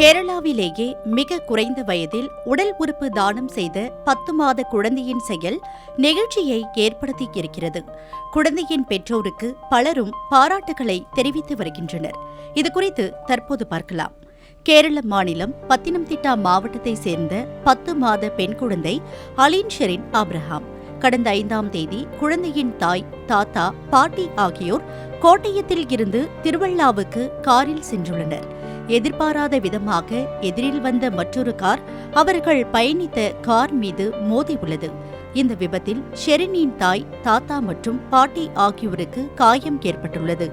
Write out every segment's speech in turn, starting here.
கேரளாவிலேயே மிக குறைந்த வயதில் உடல் உறுப்பு தானம் செய்த பத்து மாத குழந்தையின் செயல் நெகிழ்ச்சியை ஏற்படுத்தி இருக்கிறது. குழந்தையின் பெற்றோருக்கு பலரும் பாராட்டுகளை தெரிவித்து வருகின்றனர். இதுகுறித்து தற்போது பார்க்கலாம். கேரள மாநிலம் பத்தினம்திட்டா மாவட்டத்தை சேர்ந்த பத்து மாத பெண் குழந்தை அலீன் ஷெரின் ஆப்ரஹாம் கடந்த ஐந்தாம் தேதி குழந்தையின் தாய் தாத்தா பாட்டி ஆகியோர் கோட்டயத்தில் இருந்து திருவள்ளாவுக்கு காரில் சென்றுள்ளனர். எதிர்பாராத விதமாக எதிரில் வந்த மற்றொரு கார் அவர்கள் பயணித்த கார் மீது மோதியுள்ளது இந்த விபத்தில் ஷெரினின் தாய் தாத்தா மற்றும் பாட்டி ஆகியோருக்கு காயம் ஏற்பட்டுள்ளது.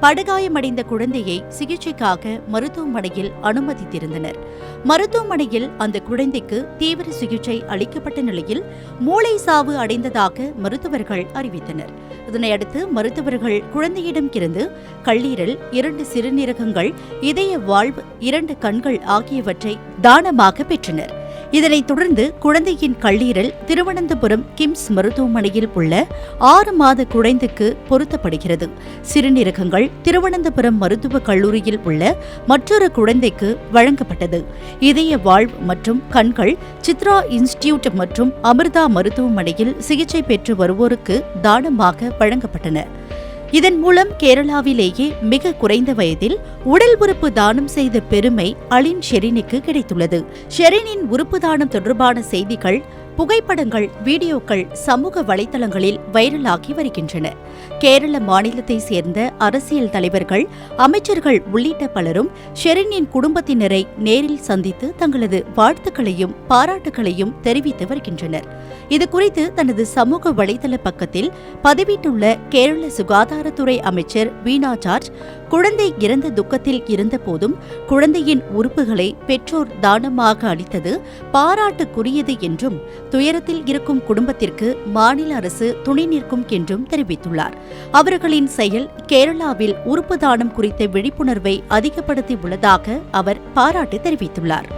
படுகாயமடைந்த குழந்தையை சிகிச்சைக்காக மருத்துவமனையில் அனுமதித்திருந்தனர். மருத்துவமனையில் அந்த குழந்தைக்கு தீவிர சிகிச்சை அளிக்கப்பட்ட நிலையில் மூளை சாவு அடைந்ததாக மருத்துவர்கள் அறிவித்தனர். இதனையடுத்து மருத்துவர்கள் குழந்தையிடம் இருந்து கல்லீரல் இரண்டு சிறுநீரகங்கள் இதய வாழ்வு இரண்டு கண்கள் ஆகியவற்றை தானமாக பெற்றனர். இதனைத் தொடர்ந்து குழந்தையின் கல்லீரல் திருவனந்தபுரம் கிம்ஸ் மருத்துவமனையில் உள்ள ஆறு மாத குழந்தைக்கு பொருத்தப்படுகிறது. சிறுநீரகங்கள் திருவனந்தபுரம் மருத்துவக் கல்லூரியில் உள்ள மற்றொரு குழந்தைக்கு வழங்கப்பட்டது. இதய வாழ்வு மற்றும் கண்கள் சித்ரா இன்ஸ்டிடியூட் மற்றும் அமிர்தா மருத்துவமனையில் சிகிச்சை பெற்று வருவோருக்கு தானமாக வழங்கப்பட்டன. இதன் மூலம் கேரளாவிலேயே மிக குறைந்த வயதில் உடல் உறுப்பு தானம் செய்த பெருமை அலின் ஷெரினுக்கு கிடைத்துள்ளது. ஷெரினின் உறுப்பு தானம் தொடர்பான செய்திகள் புகைப்படங்கள் வீடியோக்கள் சமூக வலைதளங்களில் வைரலாகி வருகின்றன. கேரள மாநிலத்தை சேர்ந்த அரசியல் தலைவர்கள் அமைச்சர்கள் உள்ளிட்ட பலரும் ஷெரினின் குடும்பத்தினரை நேரில் சந்தித்து தங்களது வாழ்த்துக்களையும் பாராட்டுகளையும் தெரிவித்து வருகின்றனர். இதுகுறித்து தனது சமூக வலைதள பக்கத்தில் பதிவிட்டுள்ள கேரள சுகாதாரத்துறை அமைச்சர் வீணா ஜார்ஜ் குழந்தை இறந்த துக்கத்தில் இருந்தபோதும் குழந்தையின் உறுப்புகளை பெற்றோர் தானமாக அளித்தது பாராட்டுக்குரியது என்றும் துயரத்தில் இருக்கும் குடும்பத்திற்கு மாநில அரசு துணை நிற்கும் என்றும் தெரிவித்துள்ளார். அவர்களின் செயல் கேரளாவில் உறுப்பு தானம் குறித்த விழிப்புணர்வை அதிகப்படுத்தி உள்ளதாக அவர் பாராட்டு தெரிவித்துள்ளார்.